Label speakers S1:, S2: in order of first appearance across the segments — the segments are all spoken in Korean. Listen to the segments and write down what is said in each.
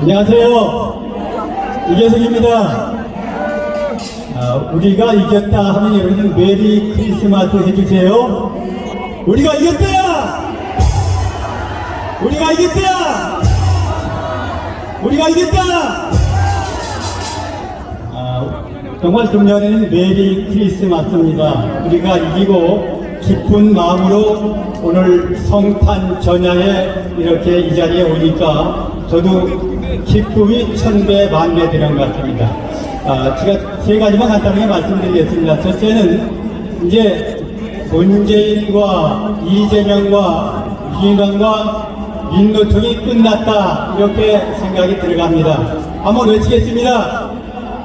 S1: 안녕하세요. 이계석입니다. 아, 우리가 이겼다 하면 여러분 메리 크리스마스 해주세요. 우리가 이겼다! 우리가 이겼다! 우리가 이겼다! 아, 정말 금년에는 메리 크리스마스입니다. 우리가 이기고 기쁜 마음으로 오늘 성탄 전야에 이렇게 이 자리에 오니까 저도 기쁨이 천배 만배 되는 것 같습니다. 아, 제가 세 가지만 간단하게 말씀드리겠습니다. 첫째는 이제 문재인과 이재명과 민주당과 민노총이 끝났다 이렇게 생각이 들어갑니다. 한번 외치겠습니다.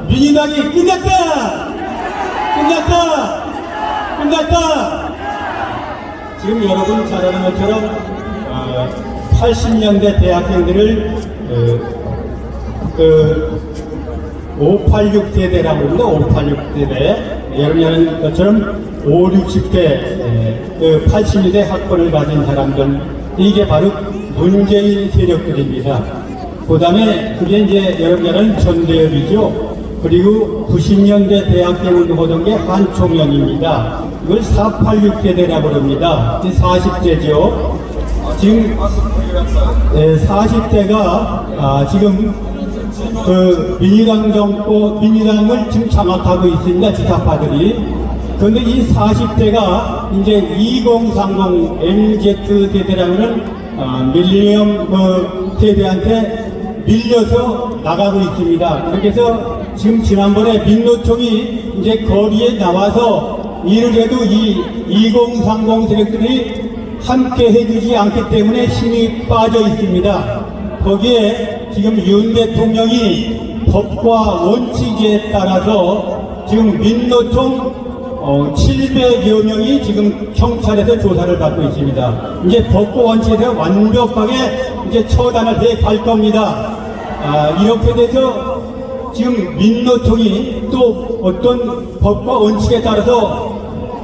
S1: 민주당이 끝났다! 끝났다! 끝났다! 지금 여러분 잘 아는 것처럼 어, 80년대 대학생들을 어, 그 586 세대라고 합니다. 586 세대. 여러분이 아는 것처럼 5, 60대 그 80년대 학번을 가진 사람들 이게 바로 문재인 세력들입니다. 그 다음에 그게 이제 아는 전대협이죠. 그리고 90년대 대학생 운동하던 게 한총련입니다. 이걸 486 세대라고 합니다. 40대죠. 지금 40대가 아, 지금 그 민주당 정부 민주당을 지금 장악하고 있습니다. 지사파들이. 그런데 이 40대가 이제 2030 MZ 세대라는 아, 밀리엄 그 세대한테 밀려서 나가고 있습니다. 그래서 지금 지난번에 민노총이 이제 거리에 나와서 일을 해도 이 2030 세력들이 함께 해주지 않기 때문에 힘이 빠져 있습니다. 거기에 지금 윤 대통령이 법과 원칙에 따라서 지금 민노총 어, 700여 명이 지금 경찰에서 조사를 받고 있습니다. 이제 법과 원칙에 대해 완벽하게 이제 처단을 해 갈 겁니다. 아, 이렇게 돼서 지금 민노총이 또 어떤 법과 원칙에 따라서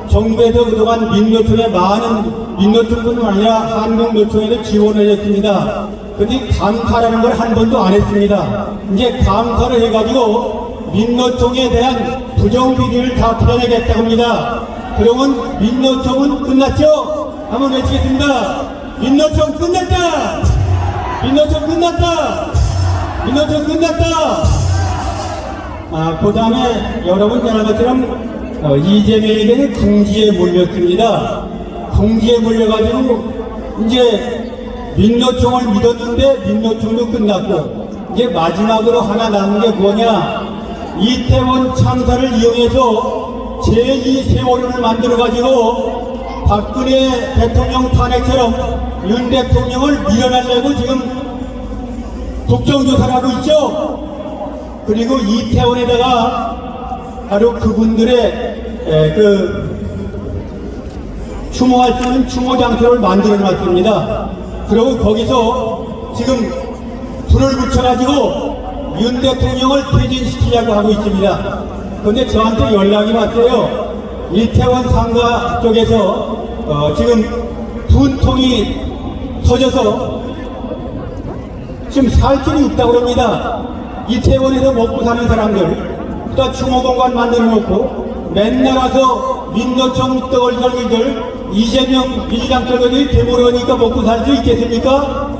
S1: 정부에서 그동안 민노총에 많은 민노총뿐만 아니라 한국노총에도 지원을 했습니다. 근데 감사라는 걸 한 번도 안 했습니다. 이제 감사를 해가지고 민노총에 대한 부정 비리를 다 풀어내겠다고 합니다. 그러면 민노총은 끝났죠? 한번 외치겠습니다. 민노총 끝났다! 민노총 끝났다! 민노총 끝났다! 아, 그 다음에 여러분 잘 아는 것처럼 어, 이재명에게는 궁지에 몰렸습니다. 궁지에 몰려가지고 이제 민노총을 믿었는데 민노총도 끝났고 이제 마지막으로 하나 남은 게 뭐냐 이태원 참사를 이용해서 제2세월호를 만들어가지고 박근혜 대통령 탄핵처럼 윤 대통령을 밀어내려고 지금 국정조사를 하고 있죠. 그리고 이태원에다가 바로 그분들의 에, 그 추모할 수 있는 추모 장소를 만들어 놨습니다. 그리고 거기서 지금 불을 붙여가지고 윤 대통령을 퇴진시키려고 하고 있습니다. 그런데 저한테 연락이 왔어요. 이태원 상가 쪽에서 어, 지금 분통이 터져서 지금 살 길이 없다고 합니다. 이태원에서 먹고 사는 사람들, 또 추모공간 만들어 놓고 맨날 와서 민노총 떠걸떨기들 이재명 민주당 떨거리 데모로니까 먹고 살 수 있겠습니까?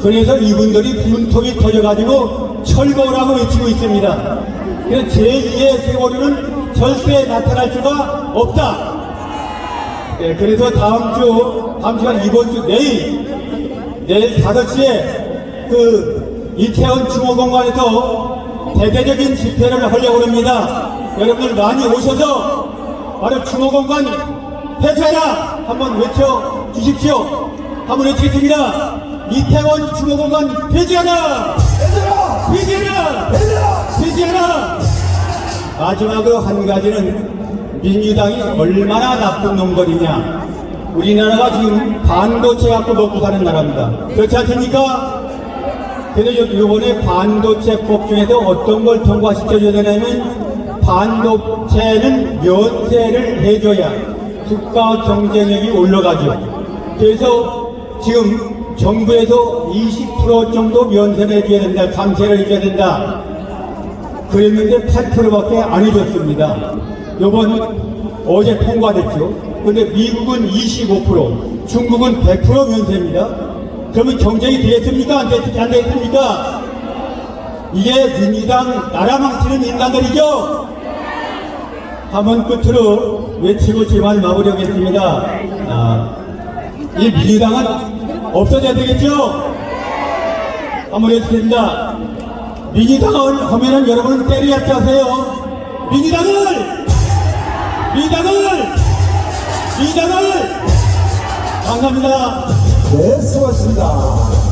S1: 그래서 이분들이 분통이 터져가지고 철거를 하고 외치고 있습니다. 그래서 제2의 세월호는 절대 나타날 수가 없다. 예, 그래서 다음 주, 다음 시간 이번 주 내일, 내일 5시에 그 이태원 추모공간에서 대대적인 집회를 하려고 합니다. 여러분들 많이 오셔서 바로 추모공간 폐쇄하라! 한번 외쳐 주십시오. 한번 외치겠습니다. 이태원 추모공간 폐지하라! 폐지하라! 폐지하라! 마지막으로 한 가지는 민주당이 얼마나 나쁜 놈들이냐. 우리나라가 지금 반도체 갖고 먹고 사는 나라입니다. 그렇지 않습니까? 그래서 이번에 반도체법 중에서 어떤 걸 통과시켜줘야 되냐면 반도체는 면세를 해줘야 국가 경쟁력이 올라가죠. 그래서 지금 정부에서 20% 정도 면세를 해줘야 된다, 감세를 해줘야 된다. 그랬는데 8%밖에 안 해줬습니다. 요번 어제 통과됐죠. 근데 미국은 25%, 중국은 100% 면세입니다. 그러면 경쟁이 되겠습니까? 안, 되겠, 안 되겠습니까? 이게 민주당 나라 망치는 인간들이죠? 한번 끝으로 외치고 제말 마무리하겠습니다. 아, 이 민주당은 없어져야 되겠죠? 한번 해주겠습니다. 민주당을 하면은 여러분은 때려야 하세요. 민주당을! 민주당을! 민주당을! 감사합니다.
S2: 네, 수고하셨습니다.